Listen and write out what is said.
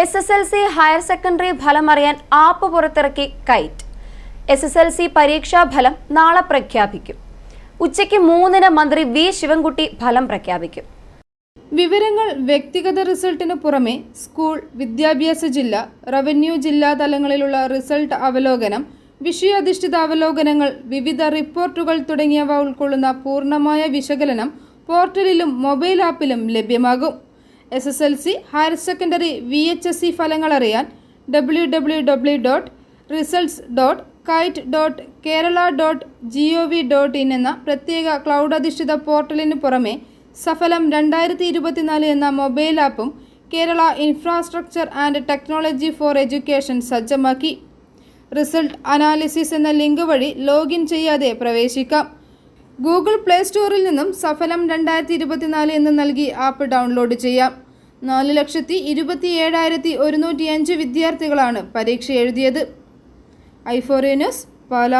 S S L C higher secondary ഫലം അറിയാൻ app പുറത്തിറക്കി KITE S S L C പരീക്ഷാ ഫലം നാളെ പ്രഖ്യാപിക്കും. ഉച്ചയ്ക്ക് മൂന്നിന് മന്ത്രി വി ശിവൻകുട്ടി ഫലം പ്രഖ്യാപിക്കും. വിവരങ്ങൾ വ്യക്തിഗത റിസൾട്ടിന് പുറമെ സ്കൂൾ വിദ്യാഭ്യാസ ജില്ല റവന്യൂ ജില്ലാ തലങ്ങളിലുള്ള റിസൾട്ട് അവലോകനം വിഷയാധിഷ്ഠിത അവലോകനങ്ങൾ വിവിധ റിപ്പോർട്ടുകൾ തുടങ്ങിയവ ഉൾക്കൊള്ളുന്ന പൂർണമായ വിശകലനം പോർട്ടലിലും മൊബൈൽ ആപ്പിലും ലഭ്യമാകും. S S L C higher secondary V H S C ഫലങ്ങൾ അറിയാൻ W W W dot results dot kite dot Kerala dot G O V dot in എന്ന പ്രത്യേക ക്ലൗഡ് അധിഷ്ഠിത പോർട്ടലിന് പുറമെ സഫലം രണ്ടായിരത്തി ഇരുപത്തിനാല് എന്ന മൊബൈൽ ആപ്പും Kerala infrastructure and technology for education സജ്ജമാക്കി. റിസൾട്ട് അനാലിസിസ് എന്ന ലിങ്ക് വഴി ലോഗിൻ ചെയ്യാതെ പ്രവേശിക്കാം. ഗൂഗിൾ പ്ലേ സ്റ്റോറിൽ നിന്നും സഫലം രണ്ടായിരത്തി ഇരുപത്തിനാല് എന്ന് നൽകി ആപ്പ് ഡൗൺലോഡ് ചെയ്യാം. നാല് ലക്ഷത്തി ഇരുപത്തി ഏഴായിരത്തി ഒരുന്നൂറ്റി അഞ്ച് വിദ്യാർത്ഥികളാണ് പരീക്ഷ എഴുതിയത് ഐഫോറിയനസ് പാല.